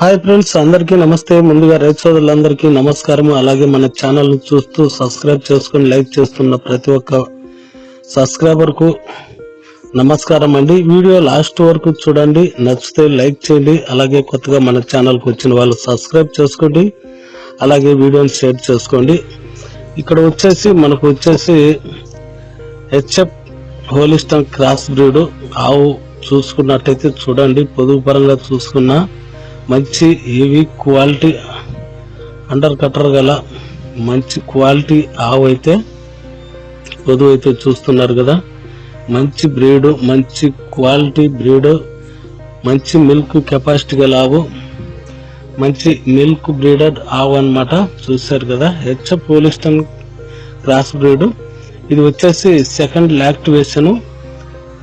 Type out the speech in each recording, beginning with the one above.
Hi friends అందరికీ నమస్తే. ముందుగా రైతు సోదరులందరికీ నమస్కారం అలాగే మన ఛానల్ చూస్తూ సబ్స్క్రైబ్ చేసుకుని లైక్ చేస్తున్న ప్రతి ఒక్క సబ్స్క్రైబర్కు నమస్కారం అండి. వీడియో లాస్ట్ వరకు చూడండి. నచ్చితే లైక్ చేయండి. అలాగే కొత్తగా మన ఛానల్కి వచ్చిన వాళ్ళు సబ్స్క్రైబ్ చేసుకోండి. అలాగే వీడియోని షేర్ చేసుకోండి. ఇక్కడ వచ్చేసి మనకు వచ్చేసి హెచ్ఎఫ్ హోలిస్టన్ క్రాస్ బ్రీడ్. ఆవు చూసుకున్నట్టయితే చూడండి. పొదుగు పరంగా చూసుకున్నా మంచి హెవీ క్వాలిటీ అండర్ కట్టర్ గల మంచి క్వాలిటీ ఆవు అయితే వధువు అయితే చూస్తున్నారు కదా. మంచి బ్రీడ్ మంచి క్వాలిటీ బ్రీడ్ మంచి మిల్క్ కెపాసిటీ గల ఆవు మంచి మిల్క్ బ్రీడర్ ఆవు అన్నమాట చూశారు కదా. HF Holstein cross breed. ఇది వచ్చేసి సెకండ్ లాక్టివేషన్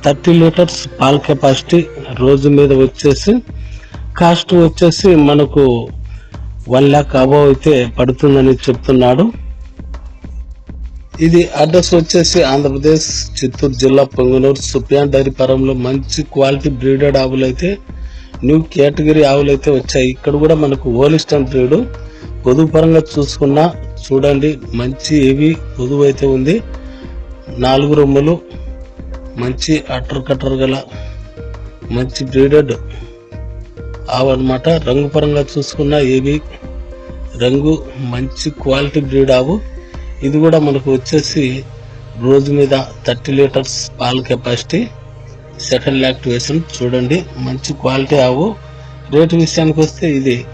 థర్టీ లీటర్స్ పాల్ కెపాసిటీ రోజు మీద వచ్చేసి కాస్ట్ వచ్చేసి మనకు వన్ ల్యాక్ అబవ్ అయితే పడుతుందని చెప్తున్నాడు. ఇది అడ్రస్ వచ్చేసి ఆంధ్రప్రదేశ్ చిత్తూరు జిల్లా పొంగనూరు. సుప్రియాన్ డైరీ ఫారంలో మంచి క్వాలిటీ బ్రీడెడ్ ఆవులు అయితే న్యూ కేటగిరీ ఆవులు అయితే వచ్చాయి. ఇక్కడ కూడా మనకు ఓలిస్టన్ బ్రీడ్. పొదుగు పరంగా చూసుకున్నా చూడండి మంచి హెవీ పొదువు అయితే ఉంది. నాలుగు రొమ్మలు మంచి అటర్ కటర్ గల మంచి బ్రీడెడ్ ఆవు రంగు పరంగా చూసుకున్న ఏవి? రంగు మంచి క్వాలిటీ బ్రీడ్ ఆవు. ఇది కూడా మనకు వచ్చేసి రోజు మీద థర్టీ లీటర్స్ పాల కెపాసిటీ. సెకండ్ యాక్టివేషన్ చూడండి. మంచి క్వాలిటీ ఆవు. రేటు విషయానికి వస్తే ఇది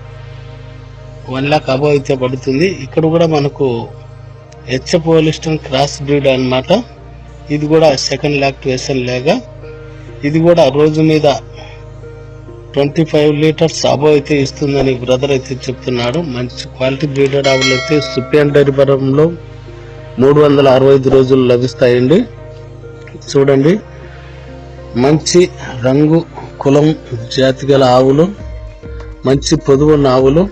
వన్ లాక్ అబవ్ అయితే పడుతుంది. ఇక్కడ కూడా మనకు హెచ్ఎఫ్ క్రాస్ బ్రీడ్ అనమాట ఇది కూడా సెకండ్ లాక్టివేషన్ లేగా. ఇది కూడా రోజు మీద ట్వంటీ ఫైవ్ లీటర్స్ అబవ్ అయితే ఇస్తుందని బ్రదర్ అయితే చెప్తున్నాడు. మంచి క్వాలిటీ బ్రీడెడ్ ఆవులు అయితే సుప్రియాన్ డైరీ ఫారంలో మూడు వందల అరవై ఐదు రోజులు లభిస్తాయండి. చూడండి. మంచి రంగు కులం జాతి గల ఆవులు మంచి పొదువున్న ఆవులు.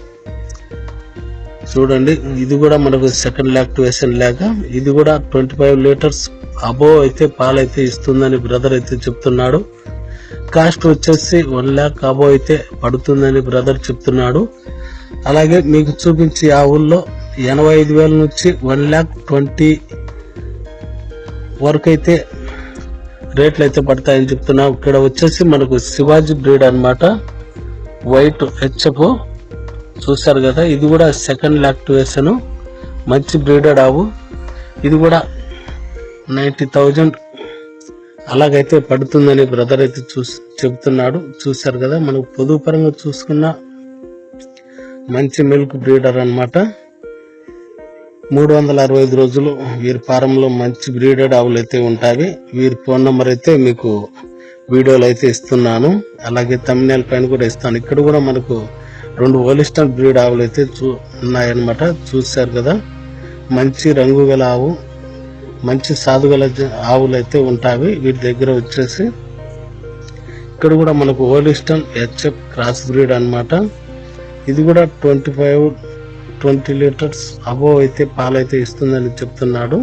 చూడండి. ఇది కూడా మనకు సెకండ్ లాక్టివేషన్ లేక ఇది కూడా ట్వంటీ ఫైవ్ లీటర్స్ అబో అయితే పాలైతే ఇస్తుందని బ్రదర్ అయితే చెప్తున్నాడు. కాస్ట్ వచ్చేసి వన్ ల్యాక్ కాబో అయితే పడుతుందని బ్రదర్ చెప్తున్నాడు. అలాగే మీకు చూపించి ఆ ఊళ్ళో ఎనభై ఐదు వేల నుంచి వన్ ల్యాక్ ట్వంటీ వరకు అయితే రేట్లు అయితే పడతాయని చెప్తున్నాం. ఇక్కడ వచ్చేసి మనకు శివాజీ బ్రీడ్ అన్నమాట. వైట్ హెచ్ఎఫ్ చూశారు కదా ఇది కూడా సెకండ్ లాక్టివేషన్ మంచి బ్రీడెడ్ ఆవు. ఇది కూడా నైంటీ థౌజండ్ అలాగైతే పడుతుందని బ్రదర్ అయితే చూసి చెబుతున్నాడు. చూశారు కదా మనకు పొదుపు పరంగా చూసుకున్న మంచి మిల్క్ బ్రీడర్ అనమాట మూడు వందల అరవై ఐదు రోజులు వీరి ఫారంలో మంచి బ్రీడెడ్ ఆవులు అయితే ఉంటాయి. వీరి ఫోన్ నెంబర్ అయితే మీకు వీడియోలు అయితే ఇస్తున్నాను. అలాగే తమిళ పైన కూడా ఇస్తాను. ఇక్కడ కూడా మనకు రెండు ఓలిస్టన్ బ్రీడ్ ఆవులు అయితే చూ ఉన్నాయన్నమాట. చూశారు కదా మంచి రంగు గల ఆవు. మంచి సాధుగల ఆవులు అయితే ఉంటాయి వీటి దగ్గర వచ్చేసి ఇక్కడ కూడా మనకు ఓలిస్టన్ హెచ్ఎఫ్ క్రాస్ బ్రీడ్ అన్నమాట. ఇది కూడా twenty five twenty litres above అయితే పాలైతే ఇస్తుందని చెప్తున్నాడు.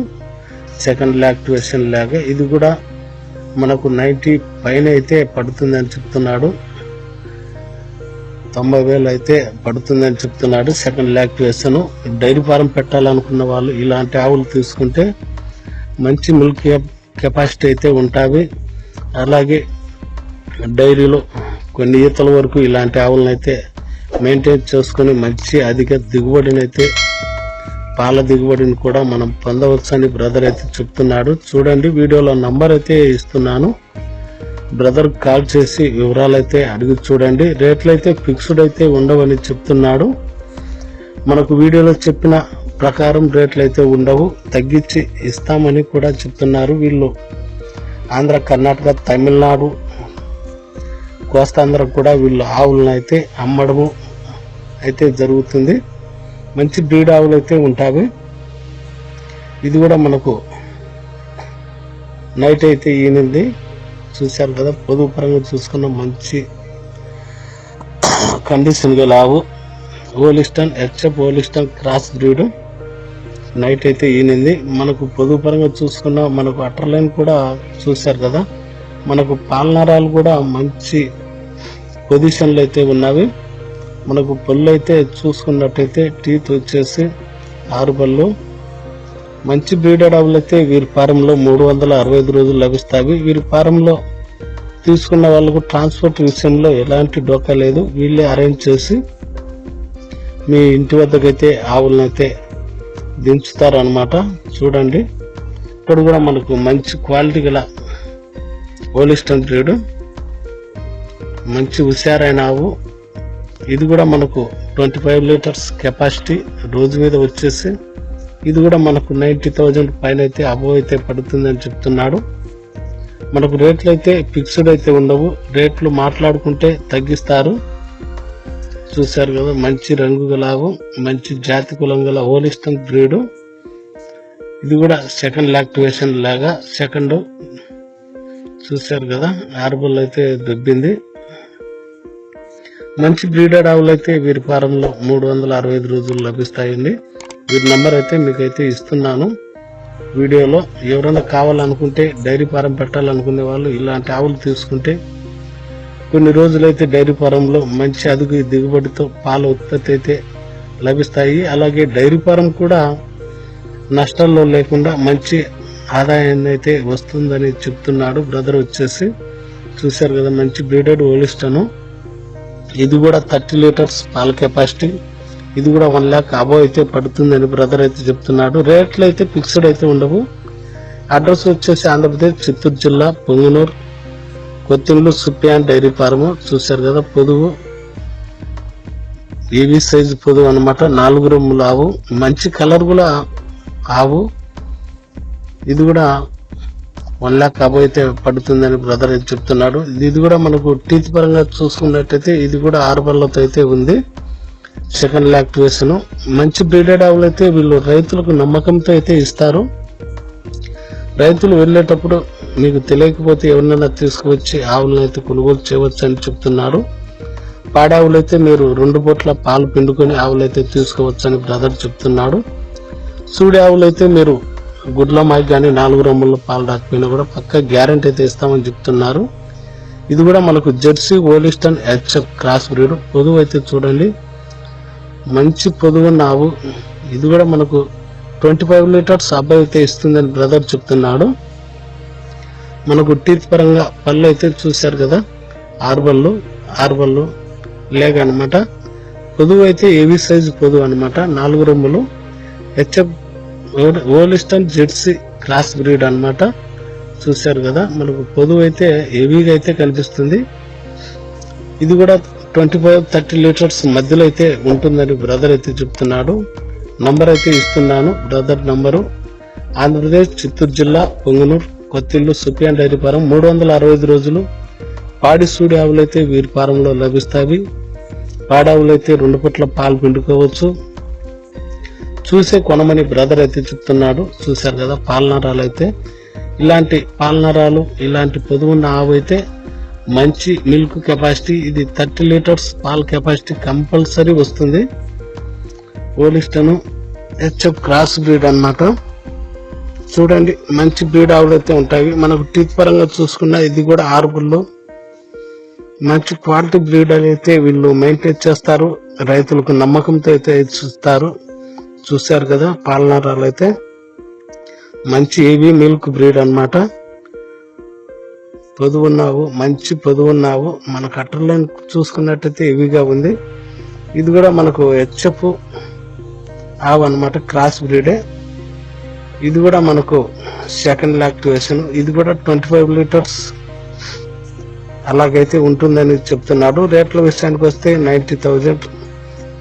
సెకండ్ లాక్టివేషన్ లాగా. ఇది కూడా మనకు నైంటీ పైన అయితే పడుతుందని చెప్తున్నాడు. తొంభై వేలు అయితే పడుతుందని చెప్తున్నాడు సెకండ్ లాక్టివేషన్. డైరీ ఫారం పెట్టాలనుకున్న వాళ్ళు ఇలాంటి ఆవులు తీసుకుంటే మంచి మిల్క్ కెపాసిటీ అయితే ఉంటుంది అలాగే డైరీలో కొన్ని ఈతల వరకు ఇలాంటి ఆవులను అయితే మెయింటైన్ చేసుకొని మంచి అధిక దిగుబడిని అయితే పాల దిగుబడిని కూడా మనం పొందవచ్చు అని బ్రదర్ అయితే చెప్తున్నాడు. చూడండి వీడియోలో నంబర్ అయితే ఇస్తున్నాను. బ్రదర్ కాల్ చేసి వివరాలు అయితే అడిగి చూడండి. రేట్లు అయితే ఫిక్స్డ్ అయితే ఉండవని చెప్తున్నాడు. మనకు వీడియోలో చెప్పిన ప్రకారం రేట్లు అయితే ఉండవు తగ్గించి ఇస్తామని కూడా చెప్తున్నారు వీళ్ళు. ఆంధ్ర కర్ణాటక తమిళనాడు కోస్తాంధ్ర కూడా వీళ్ళు ఆవులను అయితే అమ్మడము అయితే జరుగుతుంది. మంచి బ్రీడ్ ఆవులు అయితే ఉంటాయి ఇది కూడా మనకు నైట్ అయితే ఈనింది. చూశారు కదా పొదుపు పరంగా చూసుకున్న మంచి కండిషన్ గల ఆవు. Holstein HF Holstein cross breed. Night అయితే ఈనింది మనకు పొదుపు పరంగా చూసుకున్న మనకు అటర్ లైన్ కూడా చూశారు కదా. మనకు పాలనరాలు కూడా మంచి పొజిషన్లు అయితే ఉన్నవి. మనకు పళ్ళు అయితే చూసుకున్నట్టయితే టీత్ వచ్చేసి ఆరు పళ్ళు. మంచి బ్రీడెడ్ ఆవులు అయితే వీరి ఫారంలో మూడు వందల అరవై ఐదు రోజులు లభిస్తాయి. వీరి ఫారంలో తీసుకున్న వాళ్ళకు ట్రాన్స్పోర్ట్ విషయంలో ఎలాంటి డోకా లేదు. వీళ్ళే అరేంజ్ చేసి మీ ఇంటి వద్దకైతే ఆవులనైతే దించుతారు అనమాట చూడండి. ఇక్కడ కూడా మనకు మంచి క్వాలిటీ గల ఓలిస్టన్ బ్రీడ్ మంచి హుషారైన ఆవు. ఇది కూడా మనకు ట్వంటీ ఫైవ్ లీటర్స్ కెపాసిటీ రోజు మీద వచ్చేసి. ఇది కూడా మనకు నైంటీ థౌజండ్ పైన అయితే అబో అయితే పడుతుందని చెప్తున్నాడు. మనకు రేట్లు అయితే ఫిక్స్డ్ అయితే ఉండవు. రేట్లు మాట్లాడుకుంటే తగ్గిస్తారు. చూశారు కదా మంచి రంగు లాభం మంచి జాతి కులం గల ఓలిస్టన్ బ్రీడ్ ఇది కూడా సెకండ్ లాక్టివేషన్ లాగా సెకండ్ చూశారు కదా ఆర్బల్ అయితే దొబ్బింది. మంచి బ్రీడెడ్ ఆవులు అయితే వీరి ఫారంలో మూడు వందల అరవై ఐదు రోజులు లభిస్తాయండి. వీరి నెంబర్ అయితే మీకైతే ఇస్తున్నాను. వీడియోలో ఎవరైనా కావాలనుకుంటే డైరీ ఫారం పెట్టాలనుకునే వాళ్ళు ఇలాంటి ఆవులు తీసుకుంటే కొన్ని రోజులైతే డైరీ ఫారంలో మంచి అదుగు దిగుబడితో పాల ఉత్పత్తి అయితే లభిస్తాయి. అలాగే డైరీ ఫారం కూడా నష్టాల్లో లేకుండా మంచి ఆదాయాన్ని అయితే వస్తుందని చెప్తున్నాడు బ్రదర్ వచ్చేసి. చూశారు కదా మంచి బ్రీడెడ్ ఓలిస్టను. ఇది కూడా థర్టీ లీటర్స్ పాల కెపాసిటీ. ఇది కూడా వన్ ల్యాక్ అబో అయితే పడుతుందని బ్రదర్ అయితే చెప్తున్నాడు. రేట్లు అయితే ఫిక్స్డ్ అయితే ఉండవు. అడ్రస్ వచ్చేసి ఆంధ్రప్రదేశ్ చిత్తూరు జిల్లా Punganur. Kothindlu Sufyan dairy farm. చూశారు కదా పొదువు ఏవి సైజు పొదువు అనమాట నాలుగు రొమ్ములు ఆవు. మంచి కలర్ కూడా ఆవు. ఇది కూడా వన్ ల్యాక్ అబో అయితే పడుతుందని బ్రదర్ చెప్తున్నాడు. ఇది కూడా మనకు టీత్ పరంగా చూసుకున్నట్టయితే ఇది కూడా ఆరు పళ్ళతో అయితే ఉంది. సెకండ్ లాక్టివేషన్ మంచి బ్రీడెడ్ ఆవులు అయితే వీళ్ళు రైతులకు నమ్మకంతో అయితే ఇస్తారు. రైతులు వెళ్ళేటప్పుడు మీకు తెలియకపోతే ఎవరినైనా తీసుకువచ్చి ఆవులను అయితే కొనుగోలు చేయవచ్చు అని చెప్తున్నారు. పాడావులు అయితే మీరు రెండు పూట్ల పాలు పిండుకొని ఆవులు అయితే తీసుకోవచ్చు అని బ్రదర్ చెప్తున్నాడు సూడి ఆవులు అయితే మీరు గుడ్ల మాకి కానీ నాలుగు రొమ్ముల పాలు రాకపోయినా కూడా పక్క గ్యారంటీ అయితే ఇస్తామని చెప్తున్నారు. ఇది కూడా మనకు Jersey Holstein HF cross breed. పొదువు అయితే చూడండి. మంచి పొదుగున్న ఆవు. ఇది కూడా మనకు ట్వంటీ ఫైవ్ లీటర్స్ అబ్బాయి అయితే ఇస్తుందని బ్రదర్ చెప్తున్నాడు. మనకు టీత్ పరంగా పళ్ళు అయితే చూశారు కదా ఆర్బళ్ళు ఆర్బళ్ళు లేక అనమాట పొదువు అయితే ఏవి సైజు పొదువు అనమాట నాలుగు రొమ్ములు. HF Holstein Jersey cross breed అనమాట చూశారు కదా మనకు పొదువు అయితే హెవీగా అయితే కనిపిస్తుంది. ఇది కూడా ట్వంటీ ఫైవ్ థర్టీ లీటర్స్ మధ్యలో అయితే ఉంటుందని బ్రదర్ అయితే చెప్తున్నాడు. నంబర్ అయితే ఇస్తున్నాను బ్రదర్ నంబరు ఆంధ్రప్రదేశ్ చిత్తూరు జిల్లా పొంగనూరు. కొత్తిల్లు సుప్యాన్ డైరీ ఫారం మూడు వందల అరవై ఐదు రోజులు. పాడి సూడి ఆవులు అయితే వీరి ఫారంలో లభిస్తాయి. పాడావులు అయితే రెండు పుట్ల పాలు పిండుకోవచ్చు. చూసే కొనమని బ్రదర్ అయితే చెప్తున్నాడు. చూశారు కదా పాలనరాలు అయితే ఇలాంటి పాలనరాలు ఇలాంటి పొదువున్న ఆవు అయితే మంచి మిల్క్ కెపాసిటీ ఇది థర్టీ లీటర్స్ పాల కెపాసిటీ కంపల్సరీ వస్తుంది. ఓలిస్టను హెచ్ఎఫ్ క్రాస్ బ్రీడ్ అన్నమాట. చూడండి మంచి బ్రీడ్ ఆవులు అయితే ఉంటాయి. మనకు టీత్ పరంగా చూసుకున్న ఇది కూడా ఆరుగుళ్ళు మంచి క్వాలిటీ బ్రీడ్ అయితే వీళ్ళు మెయింటైన్ చేస్తారు. రైతులకు నమ్మకంతో అయితే చూస్తారు చూశారు కదా పాలనరాలు అయితే. మంచి ఏవి మిల్క్ బ్రీడ్ అన్నమాట. పొదువున్నావు మంచి పొదువున్నావు. మన కట్టర్లో చూసుకున్నట్టయితే హెవీగా ఉంది. ఇది కూడా మనకు హెచ్ఎఫ్ ఆవు అనమాట క్రాస్ బ్రీడే ఇది కూడా మనకు సెకండ్ లాక్టివేషన్ ఇది కూడా ట్వంటీ ఫైవ్ లీటర్స్ అలాగైతే ఉంటుందని చెప్తున్నాడు. రేట్ల విషయానికి వస్తే నైంటీ థౌజండ్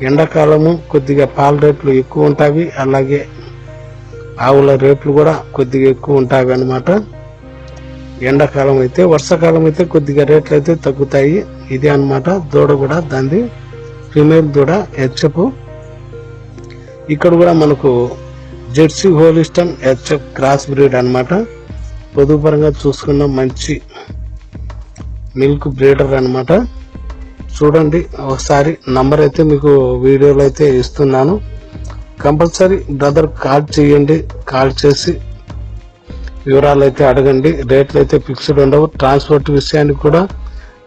ఎండాకాలము కొద్దిగా పాల రేట్లు ఎక్కువ ఉంటాయి. అలాగే ఆవుల రేట్లు కూడా కొద్దిగా ఎక్కువ ఉంటాయి అన్నమాట. ఎండాకాలం అయితే వర్షాకాలం అయితే కొద్దిగా రేట్లు అయితే తగ్గుతాయి. ఇదే అన్నమాట. దూడ కూడా దాన్ని ఫిమేల్ దూడ హెచ్ఎఫ్. ఇక్కడ కూడా మనకు Jersey Holstein HF cross breed అన్నమాట. పొదుపు పరంగా చూసుకున్న మంచి మిల్క్ బ్రీడర్ అనమాట చూడండి ఒకసారి నంబర్ అయితే మీకు వీడియోలో అయితే ఇస్తున్నాను. కంపల్సరీ బ్రదర్ కాల్ చేయండి కాల్ చేసి వివరాలు అయితే అడగండి. రేట్లు అయితే ఫిక్స్డ్ ఉండవు. ట్రాన్స్పోర్ట్ విషయానికి కూడా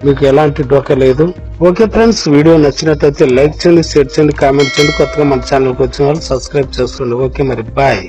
మీకు ఎలాంటి డోకా లేదు. ఓకే ఫ్రెండ్స్ వీడియో నచ్చినట్లయితే లైక్ చేయండి షేర్ చేయండి కామెంట్ చేయండి. కొత్తగా మన ఛానల్కి వచ్చిన వాళ్ళు సబ్స్క్రైబ్ చేసుకోండి. ఓకే మరి బాయ్.